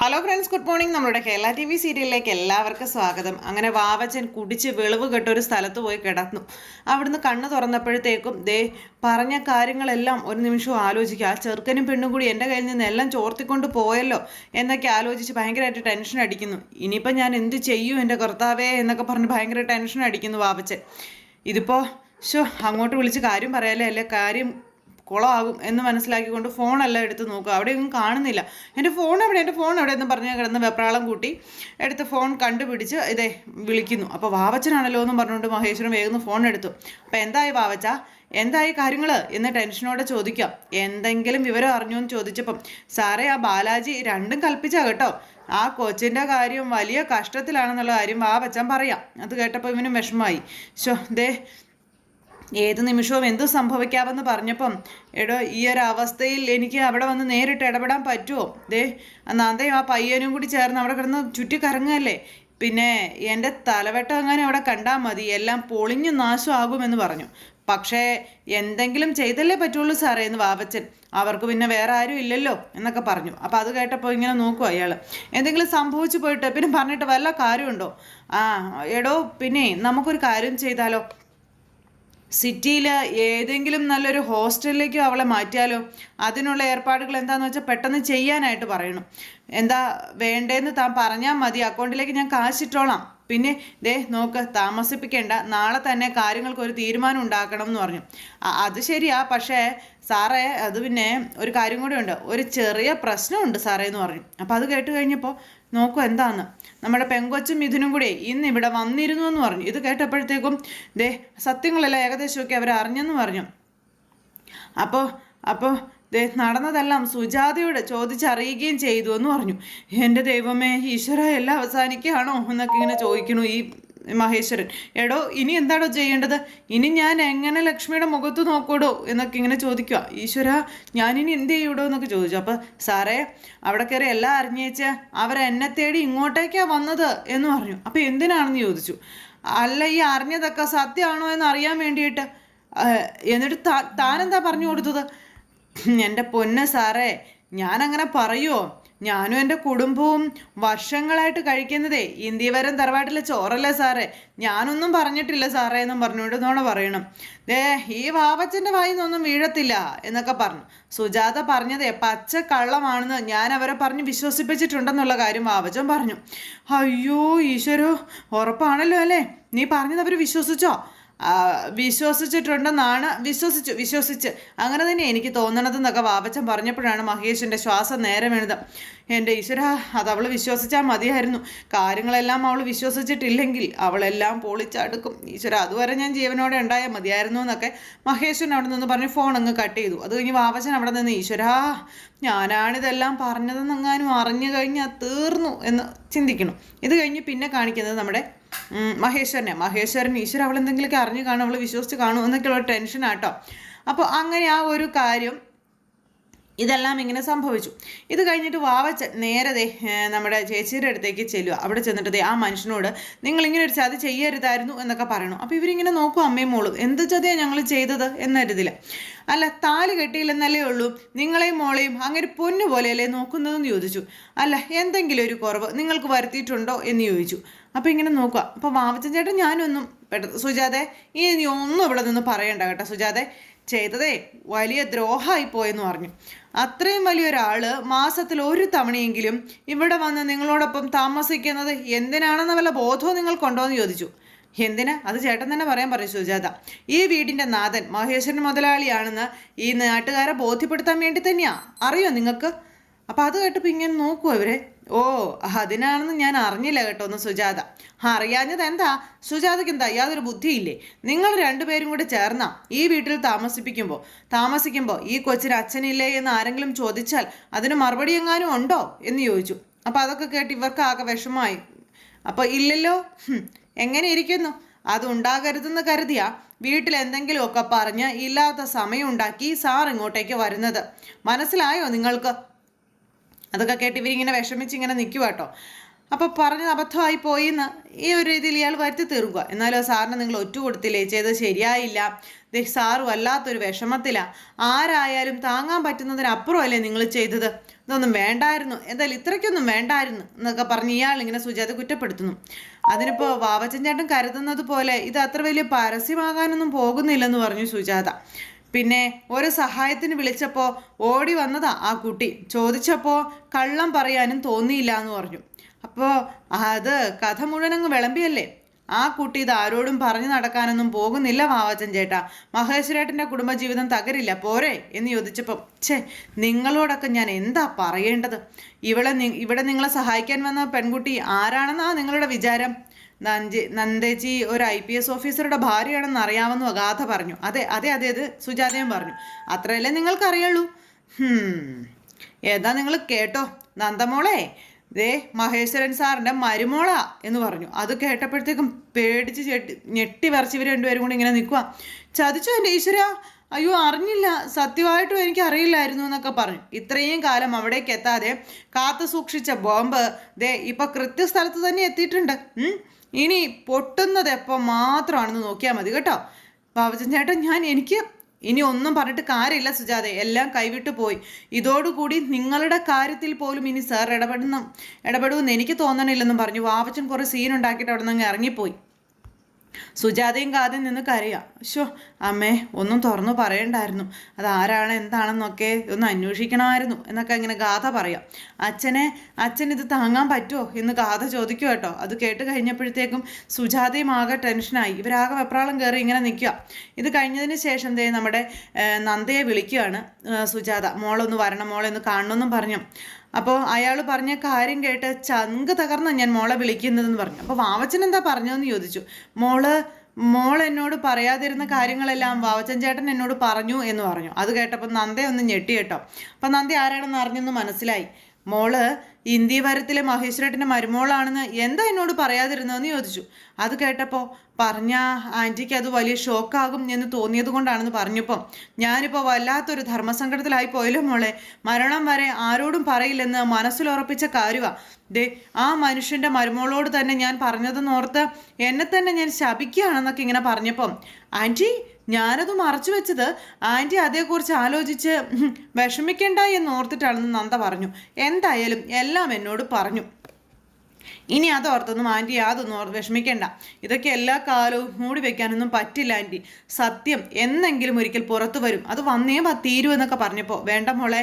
Hello friends good morning നമ്മുടെ Kerala T V സീരിയലിലേക്ക് എല്ലാവർക്കും സ്വാഗതം. അങ്ങനെ വാവച്ചൻ കുടിച്ച് വിളവ് കെട്ട ഒരു സ്ഥലത്ത് പോയി കിടന്നു. അവിടുന്ന് കണ്ണ് തുറന്നപ്പോഴത്തേക്കും ദേ പറഞ്ഞ കാര്യങ്ങളെല്ലാം ഒരു നിമിഷം ആലോചിക്കുക ആ ചെറുക്കനും പെണ്ണും കൂടി എന്റെ കയ്യിൽ നിന്ന് എല്ലാം ചോർത്തിക്കൊണ്ട് പോയല്ലോ എന്നൊക്കെ ആലോചിച്ച് ഭയങ്കരമായിട്ട് ടെൻഷൻ അടിക്കുന്നു. ഇനിയിപ്പോൾ ഞാൻ എന്ത് ചെയ്യും എന്റെ കർത്താവേ എന്നൊക്കെ പറഞ്ഞ് ഭയങ്കര ടെൻഷൻ അടിക്കുന്നു വാവച്ചൻ. ഇതിപ്പോൾ ഷോ അങ്ങോട്ട് വിളിച്ച് കാര്യം പറയാലേ? അല്ലെ? കാര്യം കുളമാകും എന്ന് മനസ്സിലാക്കിക്കൊണ്ട് ഫോണെല്ലാം എടുത്ത് നോക്കുക. അവിടെയൊന്നും കാണുന്നില്ല. എന്റെ ഫോൺ എവിടെ? എന്റെ ഫോൺ എവിടെ? എന്ന് പറഞ്ഞ് കിടന്ന് വെപ്രാളം കൂട്ടി എടുത്ത് ഫോൺ കണ്ടുപിടിച്ച് ഇതേ വിളിക്കുന്നു. അപ്പോൾ വാവച്ചനാണല്ലോ എന്നും പറഞ്ഞുകൊണ്ട് മഹേശ്വരൻ വേഗം ഫോൺ എടുത്തു. അപ്പോൾ എന്തായി വാവച്ച? എന്തായി കാര്യങ്ങൾ എന്ന് ടെൻഷനോടെ ചോദിക്കാം. എന്തെങ്കിലും വിവരം അറിഞ്ഞു എന്ന് ചോദിച്ചപ്പം സാറേ ആ ബാലാജി രണ്ടും കൽപ്പിച്ചാ കേട്ടോ. ആ കൊച്ചിന്റെ കാര്യം വലിയ കഷ്ടത്തിലാണെന്നുള്ള കാര്യം വാവച്ചാൻ പറയാം. അത് കേട്ടപ്പോൾ ഇവനും വിഷമമായി. ശോ ദേ ഏത് നിമിഷവും എന്ത് സംഭവിക്കാമെന്ന് പറഞ്ഞപ്പം എടോ ഈ ഒരു അവസ്ഥയിൽ എനിക്ക് അവിടെ വന്ന് നേരിട്ട് ഇടപെടാൻ പറ്റുമോ? ദേ നന്ദയും ആ പയ്യനും കൂടി ചേർന്ന് അവിടെ കിടന്ന് ചുറ്റി കറങ്ങല്ലേ പിന്നെ എന്റെ തലവെട്ടം അങ്ങനെ അവിടെ കണ്ടാൽ മതി. എല്ലാം പൊളിഞ്ഞു നാശമാകുമെന്ന് പറഞ്ഞു. പക്ഷേ എന്തെങ്കിലും ചെയ്തല്ലേ പറ്റുള്ളൂ സാറേ എന്ന് വാവച്ചൻ. അവർക്ക് പിന്നെ വേറെ ആരും ഇല്ലല്ലോ എന്നൊക്കെ പറഞ്ഞു. അപ്പോൾ അത് കേട്ടപ്പോൾ ഇങ്ങനെ നോക്കും അയാൾ എന്തെങ്കിലും സംഭവിച്ചു പോയിട്ട് പിന്നെ പറഞ്ഞിട്ട് വല്ല കാര്യമുണ്ടോ? ആ എടോ പിന്നെ നമുക്കൊരു കാര്യം ചെയ്താലോ? സിറ്റിയിൽ ഏതെങ്കിലും നല്ലൊരു ഹോസ്റ്റലിലേക്ക് അവളെ മാറ്റിയാലോ? അതിനുള്ള ഏർപ്പാടുകൾ എന്താണെന്ന് വെച്ചാൽ പെട്ടെന്ന് ചെയ്യാനായിട്ട് പറയണം. എന്താ വേണ്ടേന്ന് താൻ പറഞ്ഞാൽ മതി. അക്കൗണ്ടിലേക്ക് ഞാൻ കാശിട്ടോളാം. പിന്നെ ദേ നോക്ക് താമസിപ്പിക്കേണ്ട. നാളെ തന്നെ കാര്യങ്ങൾക്ക് ഒരു തീരുമാനം ഉണ്ടാക്കണം എന്ന് പറഞ്ഞു. അത് ശരിയാ. പക്ഷേ സാറേ അത് പിന്നെ ഒരു കാര്യം കൂടെ ഉണ്ട്. ഒരു ചെറിയ പ്രശ്നമുണ്ട് സാറേ എന്ന് പറഞ്ഞു. അപ്പോൾ അത് കേട്ട് കഴിഞ്ഞപ്പോൾ നോക്കൂ എന്താന്ന്. നമ്മുടെ പെങ്കൊച്ചും മിഥുനും കൂടെ ഇന്ന് ഇവിടെ വന്നിരുന്നു എന്ന് പറഞ്ഞു. ഇത് കേട്ടപ്പോഴത്തേക്കും ദേ സത്യങ്ങളെല്ലാം ഏകദേശമൊക്കെ അവർ അറിഞ്ഞെന്ന് പറഞ്ഞു. അപ്പോൾ അപ്പോൾ ദേ നടന്നതെല്ലാം സുജാതയോട് ചോദിച്ചറിയുകയും ചെയ്തു എന്ന് പറഞ്ഞു. എന്റെ ദൈവമേ ഈശ്വര എല്ലാം അവസാനിക്കുകയാണോ എന്നൊക്കെ ഇങ്ങനെ ചോദിക്കണു ഈ മഹേശ്വരൻ. എടോ ഇനി എന്താണോ ചെയ്യേണ്ടത്? ഇനി ഞാൻ എങ്ങനെ ലക്ഷ്മിയുടെ മുഖത്ത് നോക്കൂടോ? എന്നൊക്കെ ഇങ്ങനെ ചോദിക്കുക ഈശ്വര ഞാനിനി എന്ത് ചെയ്യൂടോ എന്നൊക്കെ ചോദിച്ചു. അപ്പോൾ സാറേ അവിടെ കയറി എല്ലാം അറിഞ്ഞേച്ച് അവരെന്നെ തേടി ഇങ്ങോട്ടേക്കാണ് വന്നത് എന്ന് പറഞ്ഞു. അപ്പോൾ എന്തിനാണെന്ന് ചോദിച്ചു. അല്ല ഈ അറിഞ്ഞതൊക്കെ സത്യമാണോ എന്ന് അറിയാൻ വേണ്ടിയിട്ട്. എന്നിട്ട് താനെന്താ പറഞ്ഞു കൊടുത്തത്? എന്റെ പൊന്നെ സാറേ ഞാനങ്ങനെ പറയുമോ ഞാനും എന്റെ കുടുംബവും വർഷങ്ങളായിട്ട് കഴിക്കുന്നതേ ഇന്ത്യവരം തറവാട്ടിലെ ചോറല്ലേ സാറേ? ഞാനൊന്നും പറഞ്ഞിട്ടില്ല സാറേ എന്നും പറഞ്ഞുകൊണ്ട് നോണ പറയണം. ദേ ഈ വാവച്ചന്റെ വായി നിന്നൊന്നും വീഴത്തില്ല എന്നൊക്കെ പറഞ്ഞു. സുജാത പറഞ്ഞതേ പച്ച കള്ളമാണെന്ന് ഞാൻ അവരെ പറഞ്ഞ് വിശ്വസിപ്പിച്ചിട്ടുണ്ടെന്നുള്ള കാര്യം വാവച്ചൻ പറഞ്ഞു. അയ്യോ ഈശ്വരോ ഉറപ്പാണല്ലോ അല്ലേ? നീ പറഞ്ഞത് അവർ വിശ്വസിച്ചോ? വിശ്വസിച്ചിട്ടുണ്ടെന്നാണ് വിശ്വസിച്ചു വിശ്വസിച്ച്. അങ്ങനെ തന്നെ എനിക്ക് തോന്നണതെന്നൊക്കെ വാവച്ചൻ പറഞ്ഞപ്പോഴാണ് മഹേഷിന്റെ ശ്വാസം നേരെ വീണത്. എന്റെ ഈശ്വര അത് അവൾ വിശ്വസിച്ചാൽ മതിയായിരുന്നു. കാര്യങ്ങളെല്ലാം അവൾ വിശ്വസിച്ചിട്ടില്ലെങ്കിൽ അവളെല്ലാം പൊളിച്ചടുക്കും. ഈശ്വര അതുവരെ ഞാൻ ജീവനോടെ ഉണ്ടായാൽ മതിയായിരുന്നു എന്നൊക്കെ മഹേശ്വരൻ അവിടെ നിന്ന് പറഞ്ഞ് ഫോൺ അങ്ങ് കട്ട് ചെയ്തു. അത് കഴിഞ്ഞ് വാവച്ചൻ അവിടെ നിന്ന് ഈശ്വരാ ഞാനാണിതെല്ലാം പറഞ്ഞതെന്നെങ്ങാനും അറിഞ്ഞു കഴിഞ്ഞാൽ തീർന്നു എന്ന് ചിന്തിക്കണം ഇത് കഴിഞ്ഞ് പിന്നെ കാണിക്കുന്നത് നമ്മുടെ മഹേശ്വരനെ. മഹേശ്വരൻ ഈശ്വരൻ അവൾ എന്തെങ്കിലുമൊക്കെ അറിഞ്ഞു കാണും അവൾ വിശ്വസിച്ച് കാണും എന്നൊക്കെയുള്ള ടെൻഷനാട്ടോ അപ്പോൾ അങ്ങനെ ആ ഒരു കാര്യം ഇതെല്ലാം ഇങ്ങനെ സംഭവിച്ചു. ഇത് കഴിഞ്ഞിട്ട് വാവ നേരെ ദേ നമ്മുടെ ചേച്ചിയുടെ അടുത്തേക്ക് ചെല്ലുക അവിടെ ചെന്നിട്ടതേ ആ മനുഷ്യനോട് നിങ്ങൾ ഇങ്ങനെ ഒരു ചതി ചെയ്യരുതായിരുന്നു എന്നൊക്കെ പറയണു. അപ്പോൾ ഇവരിങ്ങനെ നോക്കും അമ്മയും മോളും എന്ത് ചതിയാണ് ഞങ്ങൾ ചെയ്തത്? എന്നരുതില്ല അല്ല താൽ കെട്ടിയില്ലെന്നല്ലേ ഉള്ളൂ. നിങ്ങളെയും മോളെയും അങ്ങനെ പൊന്നു പോലെയല്ലേ നോക്കുന്നതെന്ന് ചോദിച്ചു. അല്ല എന്തെങ്കിലും ഒരു കുറവ് നിങ്ങൾക്ക് വരുത്തിയിട്ടുണ്ടോ എന്ന് ചോദിച്ചു. അപ്പോൾ ഇങ്ങനെ നോക്കുക. അപ്പോൾ വാവച്ചൻ ചേട്ടൻ ഞാനൊന്നും പെട്ടെന്ന് സുജാതെ ഈ നീ ഒന്നും ഇവിടെ നിന്ന് പറയണ്ട കേട്ടോ സുജാതെ. ചെയ്തതേ വലിയ ദ്രോഹമായി പോയെന്ന് പറഞ്ഞു. അത്രയും വലിയൊരാൾ മാസത്തിൽ ഒരു തവണയെങ്കിലും ഇവിടെ വന്ന് നിങ്ങളോടൊപ്പം താമസിക്കുന്നത് എന്തിനാണെന്ന വല്ല ബോധവും നിങ്ങൾക്കുണ്ടോ എന്ന് ചോദിച്ചു. എന്തിനാ? അത് ചേട്ടൻ തന്നെ പറയാൻ പറഞ്ഞു സുജാത. ഈ വീടിന്റെ നാഥൻ മഹേശ്വരൻ മുതലാളിയാണെന്ന് ഈ നാട്ടുകാരെ ബോധ്യപ്പെടുത്താൻ വേണ്ടി തന്നെയാ. അറിയോ നിങ്ങൾക്ക്? അപ്പം അത് കേട്ടപ്പോൾ ഇങ്ങനെ നോക്കുമോ ഇവരെ ഓ അതിനാണെന്ന് ഞാൻ അറിഞ്ഞില്ല കേട്ടോ ഒന്ന് സുജാത. അറിയാഞ്ഞത് എന്താ? സുജാതയ്ക്ക് എന്താ യാതൊരു ബുദ്ധിയില്ലേ? നിങ്ങൾ രണ്ടുപേരും കൂടെ ചേർന്ന ഈ വീട്ടിൽ താമസിപ്പിക്കുമ്പോൾ താമസിക്കുമ്പോൾ ഈ കൊച്ചിന് അച്ഛനില്ലേ എന്ന് ആരെങ്കിലും ചോദിച്ചാൽ അതിന് മറുപടി എങ്ങാനും ഉണ്ടോ എന്ന് ചോദിച്ചു. അപ്പോൾ അതൊക്കെ കേട്ട് ഇവർക്ക് ആകെ വിഷമമായി. അപ്പോൾ ഇല്ലല്ലോ? എങ്ങനെ ഇരിക്കുന്നു അത് ഉണ്ടാകരുതെന്ന് കരുതിയ വീട്ടിൽ എന്തെങ്കിലുമൊക്കെ പറഞ്ഞ് ഇല്ലാത്ത സമയം ഉണ്ടാക്കി സാർ ഇങ്ങോട്ടേക്ക് വരുന്നത്. മനസ്സിലായോ നിങ്ങൾക്ക്? അതൊക്കെ കേട്ട് ഇവരിങ്ങനെ വിഷമിച്ച് ഇങ്ങനെ നിൽക്കുക കേട്ടോ അപ്പോൾ പറഞ്ഞത് അബദ്ധമായി പോയി എന്ന് ഈ ഒരു രീതിയിൽ ഇയാൾ വരുത്തി തീർക്കുക. എന്നാലോ സാറിന് നിങ്ങൾ ഒറ്റ കൊടുത്തില്ലേ ചെയ്തത് ശരിയായില്ല. സാറ് വല്ലാത്തൊരു വിഷമത്തിലാണ് ആരായാലും താങ്ങാൻ പറ്റുന്നതിനപ്പുറമല്ലേ നിങ്ങൾ ചെയ്തത്? ഇതൊന്നും വേണ്ടായിരുന്നു. എന്തായാലും ഇത്രയ്ക്കൊന്നും വേണ്ടായിരുന്നു എന്നൊക്കെ പറഞ്ഞ് ഇയാൾ ഇങ്ങനെ സുജാത കുറ്റപ്പെടുത്തുന്നു. അതിനിപ്പോൾ വാവച്ചൻ ചേട്ടൻ കരുതുന്നത് പോലെ ഇത് അത്ര വലിയ പരസ്യമാകാനൊന്നും പോകുന്നില്ലെന്ന് പറഞ്ഞു സുജാത. പിന്നെ ഒരു സഹായത്തിന് വിളിച്ചപ്പോൾ ഓടി വന്നതാ ആ കുട്ടി. ചോദിച്ചപ്പോൾ കള്ളം പറയാനും തോന്നിയില്ല എന്ന് പറഞ്ഞു. അപ്പോൾ അത് കഥ മുഴുവൻ അങ്ങ് വിളമ്പിയല്ലേ? ആ കുട്ടി ഇത് ആരോടും പറഞ്ഞു നടക്കാനൊന്നും പോകുന്നില്ല വാവച്ചൻ ചേട്ടാ. മഹേശ്വരേട്ടന്റെ കുടുംബജീവിതം തകരില്ല പോരെ എന്ന് ചോദിച്ചപ്പം ഛേ നിങ്ങളോടൊക്കെ ഞാൻ എന്താ പറയേണ്ടത്? ഇവിടെ ഇവിടെ നിങ്ങളെ സഹായിക്കാൻ വന്ന പെൺകുട്ടി ആരാണെന്നാ നിങ്ങളുടെ വിചാരം? നഞ്ചി നന്ദേജി ഒരു ഐ പി എസ് ഓഫീസറുടെ ഭാര്യയാണെന്ന് അറിയാമെന്ന് അഗാധ പറഞ്ഞു. അതെ അതെ അതെ അത് സുജാതയും പറഞ്ഞു. അത്രയല്ലേ നിങ്ങൾക്കറിയുള്ളൂ? ഏതാ നിങ്ങൾ കേട്ടോ? നന്ദമോളെ ദേ മഹേശ്വരൻ സാറിന്റെ മരുമോളാ എന്ന് പറഞ്ഞു. അത് കേട്ടപ്പോഴത്തേക്കും പേടിച്ച് ചെട്ടി ഞെട്ടി വരച്ച് ഇവർ രണ്ടുപേരും കൂടി ഇങ്ങനെ നിൽക്കുക ചതിച്ചു എന്റെ ഈശ്വര? അയ്യോ അറിഞ്ഞില്ല. സത്യമായിട്ടും എനിക്ക് അറിയില്ലായിരുന്നു എന്നൊക്കെ പറഞ്ഞു. ഇത്രയും കാലം അവിടേക്ക് എത്താതെ കാത്തു സൂക്ഷിച്ച ബോംബ് ദേ ഇപ്പം കൃത്യസ്ഥലത്ത് തന്നെ എത്തിയിട്ടുണ്ട്. ഇനി പൊട്ടുന്നത് എപ്പോൾ മാത്രമാണെന്ന് നോക്കിയാൽ മതി കേട്ടോ. ബാബുജൻ ചേട്ടൻ ഞാൻ എനിക്ക് ഇനി ഒന്നും പറഞ്ഞിട്ട് കാര്യമില്ല സുജാതെ. എല്ലാം കൈവിട്ടു പോയി. ഇതോടുകൂടി നിങ്ങളുടെ കാര്യത്തിൽ പോലും ഇനി സാർ ഇടപെടുന്ന ഇടപെടുമെന്ന് എനിക്ക് തോന്നണില്ലെന്നും പറഞ്ഞു. വാവച്ചൻ കുറേ സീൻ ഉണ്ടാക്കിയിട്ട് അവിടെ നിന്ന് ഇറങ്ങിപ്പോയി. സുജാതയും കാതിൽ നിന്ന് കരയാ. ഷോ അമ്മേ ഒന്നും തുറന്നു പറയണ്ടായിരുന്നു. അത് ആരാണ് എന്താണെന്നൊക്കെ ഒന്ന് അന്വേഷിക്കണമായിരുന്നു എന്നൊക്കെ ഇങ്ങനെ ഗാഥ പറയാം. അച്ഛനെ അച്ഛൻ ഇത് താങ്ങാൻ പറ്റുമോ എന്ന് ഗാഥ ചോദിക്കും കേട്ടോ. അത് കേട്ട് കഴിഞ്ഞപ്പോഴത്തേക്കും സുജാതയും ആകെ ടെൻഷനായി. ഇവരാകെ വെപ്രാളം കയറി ഇങ്ങനെ നിൽക്കുക ഇത് കഴിഞ്ഞതിന് ശേഷം ദേ നമ്മുടെ നന്ദയെ വിളിക്കുകയാണ് സുജാത. മോളൊന്ന് വരണം മോളെ ഒന്ന് കാണണമെന്നും പറഞ്ഞു. അപ്പോൾ അയാൾ പറഞ്ഞ കാര്യം കേട്ട് ചങ്ക് തകർന്ന ഞാൻ മോളെ വിളിക്കുന്നതെന്ന് പറഞ്ഞു. അപ്പോൾ വാവച്ചൻ എന്താ പറഞ്ഞതെന്ന് ചോദിച്ചു. മോൾ മോൾ എന്നോട് പറയാതിരുന്ന കാര്യങ്ങളെല്ലാം വാവച്ചൻ ചേട്ടൻ എന്നോട് പറഞ്ഞു എന്ന് പറഞ്ഞു. അത് കേട്ടപ്പോൾ നന്ദ ഒന്ന് ഞെട്ടി കേട്ടോ. അപ്പം നന്ദി ആരാണെന്ന് അറിഞ്ഞെന്ന് മനസ്സിലായി. മോൾ ഇന്ത്യവരത്തിലെ മഹേശ്വരേട്ടന്റെ മരുമോളാണെന്ന് എന്താ എന്നോട് പറയാതിരുന്നതെന്ന് ചോദിച്ചു. അത് കേട്ടപ്പോൾ പറഞ്ഞ ആന്റിക്ക് അത് വലിയ ഷോക്കാകും എന്ന് തോന്നിയത് കൊണ്ടാണെന്ന് പറഞ്ഞപ്പം. ഞാനിപ്പോൾ വല്ലാത്തൊരു ധർമ്മസങ്കടത്തിലായി പോയല്ലോ മോളെ. മരണം വരെ ആരോടും പറയില്ലെന്ന് മനസ്സിലുറപ്പിച്ച കാര്യമാണ് ദേ ആ മനുഷ്യന്റെ മരുമോളോട് തന്നെ ഞാൻ പറഞ്ഞതെന്ന് ഓർത്ത് എന്നെ തന്നെ ഞാൻ ശപിക്കുകയാണെന്നൊക്കെ ഇങ്ങനെ പറഞ്ഞപ്പം. ആന്റി ഞാനത് മറച്ചു വെച്ചത് ആന്റി അതേക്കുറിച്ച് ആലോചിച്ച് വിഷമിക്കേണ്ട എന്ന് ഓർത്തിട്ടാണെന്ന് നന്ദ പറഞ്ഞു. എന്തായാലും എല്ലാം എന്നോട് പറഞ്ഞു. ഇനി അതോർത്തൊന്നും ആന്റി യാതൊന്നും ഓർ വിഷമിക്കേണ്ട. ഇതൊക്കെ എല്ലാ കാലവും മൂടി വെക്കാനൊന്നും പറ്റില്ല ആന്റി. സത്യം എന്നെങ്കിലും ഒരിക്കൽ പുറത്തു വരും. അത് വന്നേ തീരൂ എന്നൊക്കെ പറഞ്ഞപ്പോൾ വേണ്ട മോളെ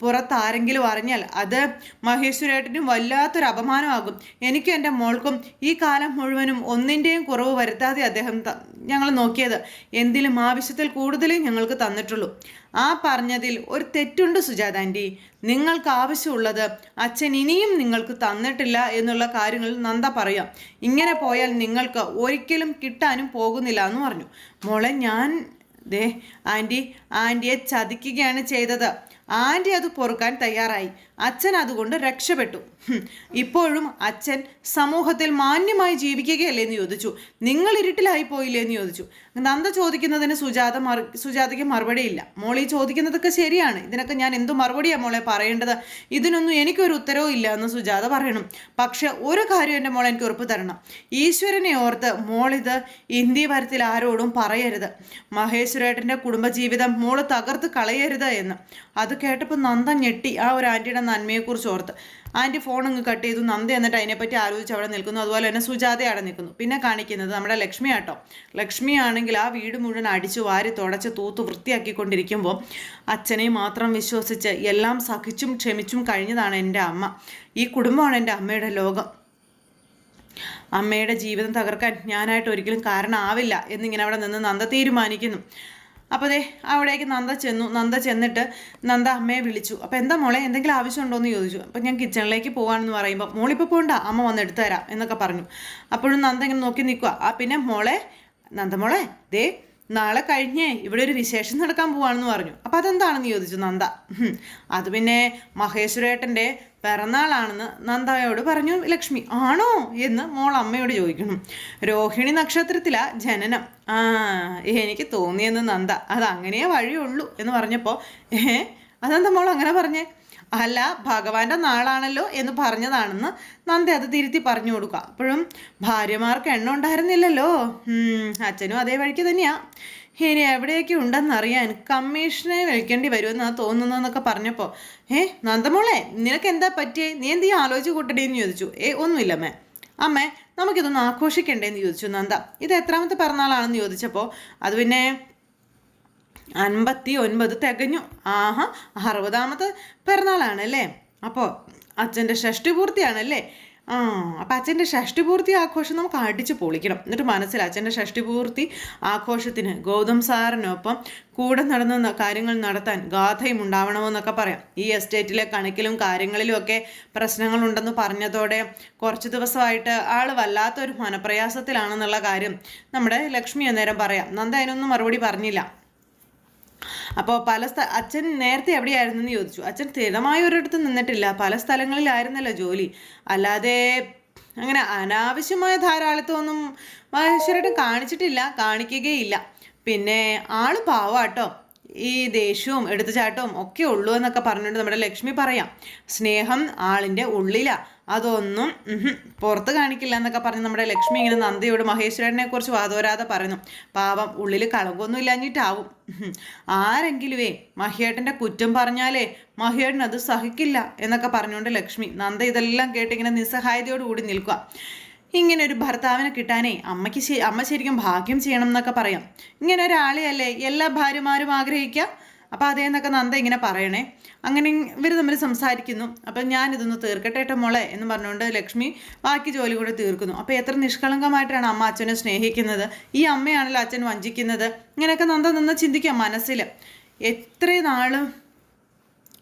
പുറത്ത് ആരെങ്കിലും അറിഞ്ഞാൽ അത് മഹേശ്വരേട്ടനും വല്ലാത്തൊരു അപമാനമാകും. എനിക്കും എന്റെ മോൾക്കും ഈ കാലം മുഴുവനും ഒന്നിന്റെയും കുറവ് വരുത്താതെ അദ്ദേഹം ഞങ്ങൾ നോക്കിയത്. എന്തിലും ആവശ്യത്തിൽ കൂടുതലേ ഞങ്ങൾക്ക് തന്നിട്ടുള്ളൂ. ആ പറഞ്ഞതിൽ ഒരു തെറ്റുണ്ട് സുജാത ആന്റി. നിങ്ങൾക്ക് ആവശ്യമുള്ളത് അച്ഛൻ ഇനിയും നിങ്ങൾക്ക് തന്നിട്ടില്ല എന്നുള്ള കാര്യങ്ങൾ നന്ദ പറയാം. ഇങ്ങനെ പോയാൽ നിങ്ങൾക്ക് ഒരിക്കലും കിട്ടാനും പോകുന്നില്ല എന്ന് പറഞ്ഞു. മോളെ ഞാൻ ദേ ആന്റി ആന്റിയെ ചതിക്കുകയാണ് ചെയ്തത്. ആന്റി അത് പൊറുക്കാൻ തയ്യാറായി. അച്ഛൻ അതുകൊണ്ട് രക്ഷപ്പെട്ടു. ഇപ്പോഴും അച്ഛൻ സമൂഹത്തിൽ മാന്യമായി ജീവിക്കുകയല്ലേ എന്ന് ചോദിച്ചു. നിങ്ങൾ ഇരുട്ടിലായി പോയില്ലേ എന്ന് ചോദിച്ചു. നന്ദ ചോദിക്കുന്നതിന് സുജാത മറു സുജാതയ്ക്ക് മറുപടിയില്ല. ഈ ചോദിക്കുന്നതൊക്കെ ശരിയാണ്. ഇതിനൊക്കെ ഞാൻ എന്തു മറുപടിയാണ് മോളെ പറയേണ്ടത്? ഇതിനൊന്നും എനിക്കൊരു ഉത്തരവും ഇല്ല എന്ന് സുജാത പറയണം. പക്ഷെ ഒരു കാര്യം എന്റെ മോളെ എനിക്ക് ഉറപ്പ് തരണം. ഈശ്വരനെ ഓർത്ത് മോളിത് ഇന്ത്യ വരത്തിൽ ആരോടും പറയരുത്. മഹേശ്വരേട്ടന്റെ കുടുംബജീവിതം മോൾ തകർത്ത് കളയരുത് എന്ന്. അത് കേട്ടപ്പോൾ നന്ദ ഞെട്ടി. ആ ഒരു ആന്റിയുടെ നന്മയെക്കുറിച്ച് ഓർത്ത്. ആന്റി ഫോൺ അങ്ങ് കട്ട് ചെയ്തു. നന്ദി എന്നിട്ട് അതിനെപ്പറ്റി ആലോചിച്ച് അവിടെ നിൽക്കുന്നു. അതുപോലെ തന്നെ സുജാത അവിടെ നിൽക്കുന്നു. പിന്നെ കാണിക്കുന്നത് നമ്മുടെ ലക്ഷ്മി ആട്ടോ. ലക്ഷ്മി ആണെങ്കിൽ ആ വീട് മുഴുവൻ അടിച്ചു വാരി തുടച്ച് തൂത്ത് വൃത്തിയാക്കിക്കൊണ്ടിരിക്കുമ്പോൾ അച്ഛനെ മാത്രം വിശ്വസിച്ച് എല്ലാം സഹിച്ചും ക്ഷമിച്ചും കഴിഞ്ഞതാണ് എന്റെ അമ്മ. ഈ കുടുംബമാണ് എന്റെ അമ്മയുടെ ലോകം. അമ്മയുടെ ജീവിതം തകർക്കാൻ ഞാനായിട്ട് ഒരിക്കലും കാരണമാവില്ല എന്നിങ്ങനെ അവിടെ നിന്ന് നന്ദ തീരുമാനിക്കുന്നു. അപ്പോൾ അതെ അവിടേക്ക് നന്ദ ചെന്നു. നന്ദ ചെന്നിട്ട് നന്ദ അമ്മയെ വിളിച്ചു. അപ്പോൾ എന്താ മോളെ എന്തെങ്കിലും ആവശ്യമുണ്ടോ എന്ന് ചോദിച്ചു. അപ്പോൾ ഞാൻ കിച്ചണിലേക്ക് പോകാമെന്ന് പറയുമ്പോൾ മോളിപ്പോൾ പോകണ്ട അമ്മ വന്ന് എടുത്തു തരാം എന്നൊക്കെ പറഞ്ഞു. അപ്പോഴും നന്ദ ഇങ്ങനെ നോക്കി നിൽക്കുക ആ പിന്നെ മോളെ നന്ദമോളെ ദേ നാളെ കഴിഞ്ഞേ ഇവിടെ ഒരു വിശേഷം നടക്കാൻ പോവാണെന്ന് പറഞ്ഞു. അപ്പം അതെന്താണെന്ന് ചോദിച്ചു നന്ദ. അത് പിന്നെ മഹേശ്വരേട്ടന്റെ പിറന്നാളാണെന്ന് നന്ദയോട് പറഞ്ഞു ലക്ഷ്മി. ആണോ എന്ന് മോൾ അമ്മയോട് ചോദിക്കുന്നു രോഹിണി നക്ഷത്രത്തിലാ ജനനം. ആ എനിക്ക് തോന്നിയെന്ന് നന്ദ. അത് അങ്ങനെയേ വഴിയുള്ളൂ എന്ന് പറഞ്ഞപ്പോൾ ഏ അതെന്താ മോൾ അങ്ങനെ പറഞ്ഞേ? അല്ല ഭഗവാന്റെ നാളാണല്ലോ എന്ന് പറഞ്ഞതാണെന്ന് നന്ദി അത് തിരുത്തി പറഞ്ഞു കൊടുക്കുക. അപ്പോഴും ഭാര്യമാർക്ക് എണ്ണ ഉണ്ടായിരുന്നില്ലല്ലോ. അച്ഛനും അതേ വഴിക്ക് തന്നെയാ. ഇനി എവിടെയൊക്കെ ഉണ്ടെന്നറിയാൻ കമ്മീഷനെ വിളിക്കേണ്ടി വരുമെന്നാണ് തോന്നുന്നതെന്നൊക്കെ പറഞ്ഞപ്പോൾ ഏ നന്ദമോളെ നിനക്ക് എന്താ പറ്റിയേ? നീ എന്ത് ആലോചിച്ച് കൂട്ടടേന്ന് ചോദിച്ചു? ഏ ഒന്നുമില്ല അമ്മേ. അമ്മേ നമുക്കിതൊന്ന് ആഘോഷിക്കണ്ടേന്ന് ചോദിച്ചു നന്ദ. ഇത് എത്രാമത്തെ പിറന്നാളാണെന്ന് ചോദിച്ചപ്പോൾ അത് പിന്നെ അൻപത്തി ഒൻപത് തികഞ്ഞു. ആഹാ അറുപതാമത്തെ പിറന്നാളാണ് അല്ലേ അപ്പോൾ അച്ഛന്റെ ഷഷ്ടി പൂർത്തിയാണല്ലേ? ആ അപ്പം അച്ഛന്റെ ഷഷ്ടി പൂർത്തി ആഘോഷം നമുക്ക് അടിച്ച് പൊളിക്കണം. എന്നിട്ട് മനസ്സിൽ അച്ഛന്റെ ഷഷ്ടി പൂർത്തി ആഘോഷത്തിന് ഗൗതം സാറിനൊപ്പം കൂടെ നടന്ന കാര്യങ്ങൾ നടത്താൻ ഗാഥയും ഉണ്ടാവണമെന്നൊക്കെ പറയാം. ഈ എസ്റ്റേറ്റിലെ കണക്കിലും കാര്യങ്ങളിലും ഒക്കെ പ്രശ്നങ്ങളുണ്ടെന്ന് പറഞ്ഞതോടെ കുറച്ച് ദിവസമായിട്ട് ആൾ വല്ലാത്തൊരു മനപ്രയാസത്തിലാണെന്നുള്ള കാര്യം നമ്മുടെ ലക്ഷ്മി അന്നേരം പറയാം. നന്ദ അതിനൊന്നും മറുപടി പറഞ്ഞില്ല. അപ്പോൾ പല സ്ഥ അച്ഛൻ നേരത്തെ എവിടെയായിരുന്നു എന്ന് ചോദിച്ചു. അച്ഛൻ സ്ഥിരമായ ഒരിടത്ത് നിന്നിട്ടില്ല. പല സ്ഥലങ്ങളിലായിരുന്നല്ലോ ജോലി. അല്ലാതെ അങ്ങനെ അനാവശ്യമായ ധാരാളിത്തമൊന്നും മനുഷ്യരായിട്ട് കാണിച്ചിട്ടില്ല കാണിക്കുകയില്ല. പിന്നെ ആൾ പാവാട്ടോ. ഈ ദേഷ്യവും എടുത്തുചാട്ടവും ഒക്കെ ഉള്ളൂ എന്നൊക്കെ പറഞ്ഞുകൊണ്ട് നമ്മുടെ ലക്ഷ്മി പറയാം. സ്നേഹം ആളിന്റെ ഉള്ളിലാണ് അതൊന്നും പുറത്ത് കാണിക്കില്ല എന്നൊക്കെ പറഞ്ഞ് നമ്മുടെ ലക്ഷ്മി ഇങ്ങനെ നന്ദിയോട് മഹേശ്വരനെ കുറിച്ച് വാതോരാതെ പറയുന്നു. പാവം ഉള്ളിൽ കളകൊന്നും ഇല്ലാഞ്ഞിട്ടാവും. ആരെങ്കിലുവേ മഹിയേട്ടന്റെ കുറ്റം പറഞ്ഞാലേ മഹേട്ടൻ അത് സഹിക്കില്ല എന്നൊക്കെ പറഞ്ഞുകൊണ്ട് ലക്ഷ്മി നന്ദ ഇതെല്ലാം കേട്ടിങ്ങനെ നിസ്സഹായതയോടുകൂടി നിൽക്കുക. ഇങ്ങനെ ഒരു ഭർത്താവിനെ കിട്ടാനേ അമ്മയ്ക്ക് അമ്മ ശരിക്കും ഭാഗ്യം ചെയ്യണം എന്നൊക്കെ പറയാം. ഇങ്ങനെ ഒരാളെയല്ലേ എല്ലാ ഭാര്യമാരും ആഗ്രഹിക്കുക അപ്പോൾ അതേന്നൊക്കെ നന്ദ ഇങ്ങനെ പറയണേ. അങ്ങനെ ഇവർ തമ്മിൽ സംസാരിക്കുന്നു. അപ്പം ഞാനിതൊന്ന് തീർക്കട്ടെ ഏട്ട മോളെ എന്ന് പറഞ്ഞുകൊണ്ട് ലക്ഷ്മി ബാക്കി ജോലി കൂടെ തീർക്കുന്നു. അപ്പോൾ എത്ര നിഷ്കളങ്കമായിട്ടാണ് അമ്മ അച്ഛനെ സ്നേഹിക്കുന്നത്? ഈ അമ്മയാണല്ലോ അച്ഛൻ വഞ്ചിക്കുന്നത്? ഇങ്ങനെയൊക്കെ നന്ദ നിന്ന് ചിന്തിക്കാം മനസ്സിൽ എത്ര നാളും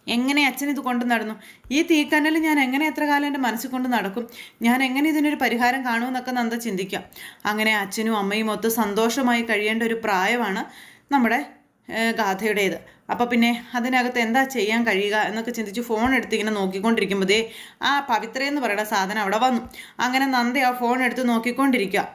എങ്ങനെ അച്ഛൻ ഇത് കൊണ്ട് നടന്നു? ഈ തീക്കനൽ ഞാൻ എങ്ങനെ എത്ര കാലം എന്റെ മനസ്സിൽ കൊണ്ട് നടക്കും? ഞാൻ എങ്ങനെ ഇതിനൊരു പരിഹാരം കാണുമെന്നൊക്കെ നന്ദ ചിന്തിക്കാം. അങ്ങനെ അച്ഛനും അമ്മയും ഒത്ത് സന്തോഷമായി കഴിയേണ്ട ഒരു പ്രായമാണ് നമ്മുടെ ഗാഥയുടേത്. അപ്പോൾ പിന്നെ അതിനകത്ത് എന്താ ചെയ്യാൻ കഴിയുക എന്നൊക്കെ ചിന്തിച്ച് ഫോൺ എടുത്ത് ഇങ്ങനെ നോക്കിക്കൊണ്ടിരിക്കുമ്പോഴേ ആ പവിത്ര എന്ന് പറയുന്ന സാധനം അവിടെ വന്നു. അങ്ങനെ നന്ദ ആ ഫോൺ എടുത്ത് നോക്കിക്കൊണ്ടിരിക്കുക.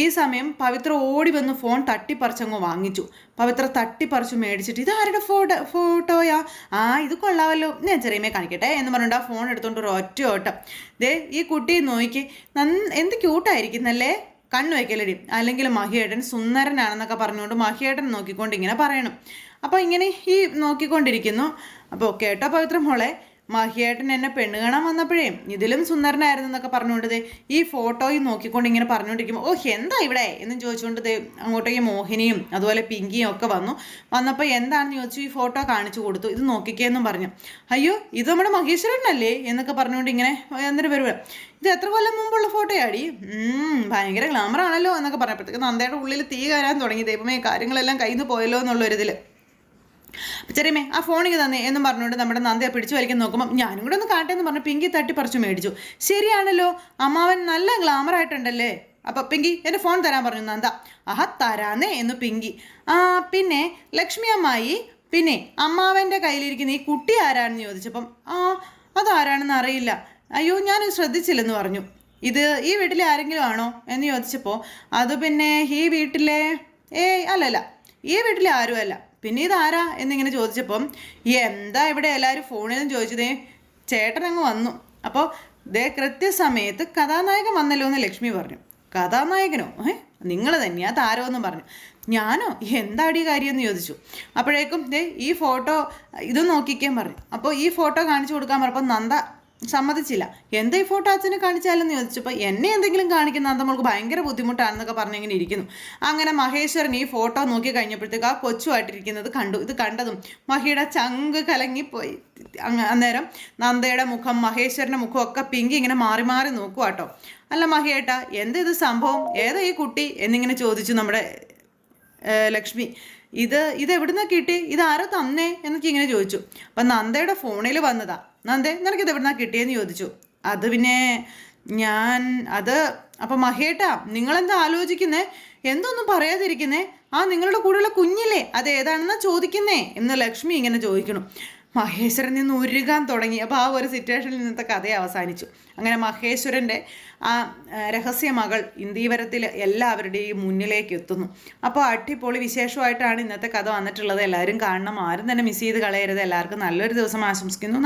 ഈ സമയം പവിത്ര ഓടി വന്ന് ഫോൺ തട്ടിപ്പറിച്ചങ്ങ് വാങ്ങിച്ചു. പവിത്ര തട്ടിപ്പറിച്ചു മേടിച്ചിട്ട് ഇത് ആരുടെ ഫോട്ടോ ഫോട്ടോയാ? ആ ഇത് കൊള്ളാമല്ലോ. ഞാൻ ചെറിയമേ കാണിക്കട്ടെ എന്ന് പറഞ്ഞിട്ട് ആ ഫോൺ എടുത്തുകൊണ്ട് ഒരു ഒറ്റ ഓട്ടം. ദേ ഈ കുട്ടിയെ നോക്കി. നന്ന എന്ത് ക്യൂട്ടായിരിക്കുന്നല്ലേ? കണ്ണു വയ്ക്കലടി അല്ലെങ്കിൽ മഹിയേട്ടൻ സുന്ദരനാണെന്നൊക്കെ പറഞ്ഞുകൊണ്ട് മഹിയേട്ടൻ നോക്കിക്കൊണ്ട് ഇങ്ങനെ പറയണം. അപ്പോൾ ഇങ്ങനെ ഈ നോക്കിക്കൊണ്ടിരിക്കുന്നു. അപ്പോൾ കേട്ടോ പവിത്ര മോളെ മഹിയേട്ടൻ എന്നെ പെണ്ണ് കാണാൻ വന്നപ്പോഴേ ഇതിലും സുന്ദരനായിരുന്നു എന്നൊക്കെ പറഞ്ഞുകൊണ്ടത് ഈ ഫോട്ടോയും നോക്കിക്കൊണ്ട് ഇങ്ങനെ പറഞ്ഞുകൊണ്ടിരിക്കുമ്പോൾ ഓ എന്താ ഇവിടെ? എന്ന് ചോദിച്ചുകൊണ്ട് അങ്ങോട്ടേക്ക് മോഹിനിയും അതുപോലെ പിങ്കിയും ഒക്കെ വന്നു. വന്നപ്പോൾ എന്താണെന്ന് ചോദിച്ചു ഈ ഫോട്ടോ കാണിച്ചു കൊടുത്തു ഇത് നോക്കിക്കേന്നും പറഞ്ഞു. അയ്യോ ഇത് നമ്മുടെ മഹേശ്വരനല്ലേ? എന്നൊക്കെ പറഞ്ഞുകൊണ്ട് ഇങ്ങനെ എന്തിനു വരുക ഇത് എത്ര കൊല്ലം മുമ്പുള്ള ഫോട്ടോയാടി? ഭയങ്കര ഗ്ലാമറാണല്ലോ എന്നൊക്കെ പറഞ്ഞപ്പോഴത്തേക്ക് നന്ദയുടെ ഉള്ളിൽ തീ കയറാൻ തുടങ്ങി. ദൈവമേ കാര്യങ്ങളെല്ലാം കയ്യിൽ നിന്ന് പോയല്ലോ എന്നുള്ളൊരിതിൽ ചെറിയമേ ആ ഫോണിങ് തന്നെ എന്നും പറഞ്ഞുകൊണ്ട് നമ്മുടെ നന്ദയെ പിടിച്ചു വലിക്കാൻ നോക്കുമ്പോൾ ഞാനും കൂടെ ഒന്ന് കാട്ടെ എന്ന് പറഞ്ഞു പിങ്കി തട്ടി പറിച്ചു മേടിച്ചു. ശരിയാണല്ലോ അമ്മാവൻ നല്ല ഗ്ലാമർ ആയിട്ടുണ്ടല്ലേ? അപ്പൊ പിങ്കി എന്റെ ഫോൺ തരാൻ പറഞ്ഞു നന്ദ. ആഹാ തരാന്നേ എന്ന് പിങ്കി. ആ പിന്നെ ലക്ഷ്മി അമ്മായി പിന്നെ അമ്മാവന്റെ കയ്യിലിരിക്കുന്ന ഈ കുട്ടി ആരാണെന്ന് ചോദിച്ചപ്പം ആ അതാരാണെന്ന് അറിയില്ല. അയ്യോ ഞാൻ ശ്രദ്ധിച്ചില്ലെന്ന് പറഞ്ഞു. ഇത് ഈ വീട്ടിലെ ആരെങ്കിലും ആണോ എന്ന് ചോദിച്ചപ്പോൾ അത് പിന്നെ ഈ വീട്ടിലെ ഏയ് അല്ലല്ല ഈ വീട്ടിലെ ആരുമല്ല. പിന്നെ ഇതാരാ എന്നിങ്ങനെ ചോദിച്ചപ്പം എന്താ ഇവിടെ എല്ലാവരും നിന്ന് ചോദിച്ചതേ? ചേട്ടൻ അങ്ങ് വന്നു. അപ്പോൾ ദേ കൃത്യസമയത്ത് കഥാനായകൻ വന്നല്ലോ എന്ന് ലക്ഷ്മി പറഞ്ഞു. കഥാനായകനോ? ഏ നിങ്ങൾ തന്നെയാ എന്ന് പറഞ്ഞു. ഞാനോ? എന്താടി കാര്യം? എന്ന് ചോദിച്ചു. അപ്പോഴേക്കും ദേ ഈ ഫോട്ടോ ഇത് നോക്കിക്കാൻ പറഞ്ഞു. അപ്പോൾ ഈ ഫോട്ടോ കാണിച്ചു കൊടുക്കാൻ പറഞ്ഞപ്പോൾ നന്ദ സമ്മതിച്ചില്ല. എന്താ ഈ ഫോട്ടോ അച്ഛനെ കാണിച്ചാലെന്ന് ചോദിച്ചപ്പോൾ എന്നെ എന്തെങ്കിലും കാണിക്കുന്ന അത് നമ്മൾക്ക് ഭയങ്കര ബുദ്ധിമുട്ടാണെന്നൊക്കെ പറഞ്ഞിങ്ങനെ ഇരിക്കുന്നു. അങ്ങനെ മഹേശ്വരൻ ഈ ഫോട്ടോ നോക്കി കഴിഞ്ഞപ്പോഴത്തേക്ക് ആ കൊച്ചുമായിട്ടിരിക്കുന്നത് കണ്ടു. ഇത് കണ്ടതും മഹിയുടെ ചങ്ക് കലങ്ങിപ്പോയി. അന്നേരം നന്ദയുടെ മുഖം മഹേശ്വരന്റെ മുഖം ഒക്കെ പിങ്കി ഇങ്ങനെ മാറി മാറി നോക്കുക കേട്ടോ അല്ല മഹിയേട്ട എന്ത് ഇത് സംഭവം? ഏതാ ഈ കുട്ടി? എന്നിങ്ങനെ ചോദിച്ചു നമ്മുടെ ലക്ഷ്മി. ഇത് ഇത് എവിടുന്ന കിട്ടി? ഇത് ആരോ തന്നേ? എന്നൊക്കെ ഇങ്ങനെ ചോദിച്ചു. അപ്പം നന്ദയുടെ ഫോണിൽ വന്നതാ. നന്ദേ നിനക്കിത് എവിടുന്നാ കിട്ടിയെന്ന് ചോദിച്ചു. അത് പിന്നെ ഞാൻ അത് അപ്പം മഹേട്ടാ നിങ്ങളെന്താ ആലോചിക്കുന്നേ? എന്തൊന്നും പറയാതിരിക്കുന്നേ? ആ നിങ്ങളുടെ കൂടെയുള്ള കുഞ്ഞില്ലേ അത് ഏതാണെന്നാ ചോദിക്കുന്നേ? എന്ന് ലക്ഷ്മി ഇങ്ങനെ ചോദിക്കണം. മഹേശ്വരൻ നിന്ന് ഉരുകാൻ തുടങ്ങി. അപ്പോൾ ആ ഒരു സിറ്റുവേഷനിൽ നിന്നത്തെ കഥ അവസാനിച്ചു. അങ്ങനെ മഹേശ്വരന്റെ ആ രഹസ്യ മകൾ ഇന്ദീവരത്തിൽ എല്ലാവരുടെയും മുന്നിലേക്ക് എത്തുന്നു. അപ്പോൾ അടിപൊളി വിശേഷമായിട്ടാണ് ഇന്നത്തെ കഥ വന്നിട്ടുള്ളത്. എല്ലാവരും കാണണം. ആരും തന്നെ മിസ് ചെയ്ത് കളയരുത്. എല്ലാവർക്കും നല്ലൊരു ദിവസം ആശംസിക്കുന്നു.